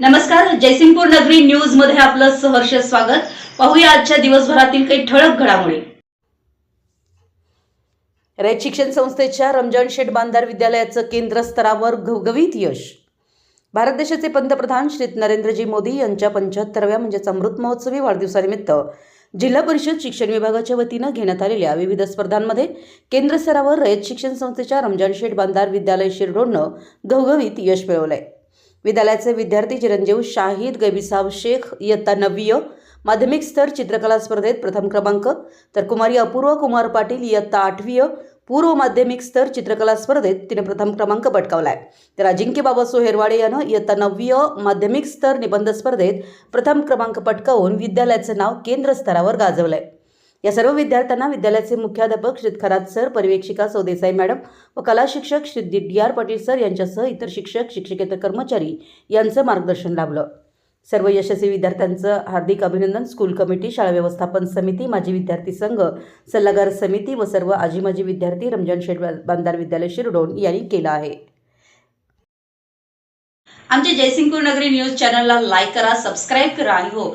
नमस्कार जयसिंगपूर नगरी न्यूजमध्ये आपलं सहर्ष स्वागत. पाहूया आजच्या दिवसभरातील काही ठळक घडामोडी. रयत शिक्षण संस्थेच्या रमजान शेठ बांधार विद्यालयाचं केंद्र स्तरावर घवघवीत यश. भारत देशाचे पंतप्रधान श्री नरेंद्रजी मोदी यांच्या पंच्याहत्तरव्या म्हणजेच अमृत महोत्सवी वाढदिवसानिमित्त जिल्हा परिषद शिक्षण विभागाच्या वतीनं घेण्यात आलेल्या विविध स्पर्धांमध्ये केंद्र स्तरावर रयत शिक्षण संस्थेच्या रमजान शेठ बांधार विद्यालय शिरडोननं घवघवीत यश मिळवलंय. विद्यालयाचे विद्यार्थी चिरंजीव शाहिद गैबीसाब शेख इयत्ता नववीय माध्यमिक स्तर चित्रकला स्पर्धेत प्रथम क्रमांक तर कुमारी अपूर्व कुमार पाटील इयत्ता आठवीय पूर्व माध्यमिक स्तर चित्रकला स्पर्धेत तिने प्रथम क्रमांक पटकावला आहे तर अजिंक्य बाबा सोहेरवाडे यानं इयत्ता नववीय माध्यमिक स्तर निबंध स्पर्धेत प्रथम क्रमांक पटकावून विद्यालयाचं नाव केंद्र स्तरावर आहे या सर्व विद्यार्थ्यांना विद्यालयाचे मुख्याध्यापक श्री खरात सर पर्यवेक्षिका सौदेसाई मॅडम व कला शिक्षक Shri D R Patil sir यांच्यासह इतर शिक्षक शिक्षकेतर कर्मचारी यांचं मार्गदर्शन लाभलं. सर्व यशस्वी विद्यार्थ्यांचं हार्दिक अभिनंदन. स्कूल कमिटी शाळा व्यवस्थापन समिती माजी विद्यार्थी संघ सल्लागार समिती व सर्व आजी माजी विद्यार्थी रमजान शेठ बांधार विद्यालय शिरडोन यांनी केलं आहे. आमच्या जयसिंगपूर नगरी न्यूज चॅनलला लाईक करा सबस्क्राईब करा. आणि हो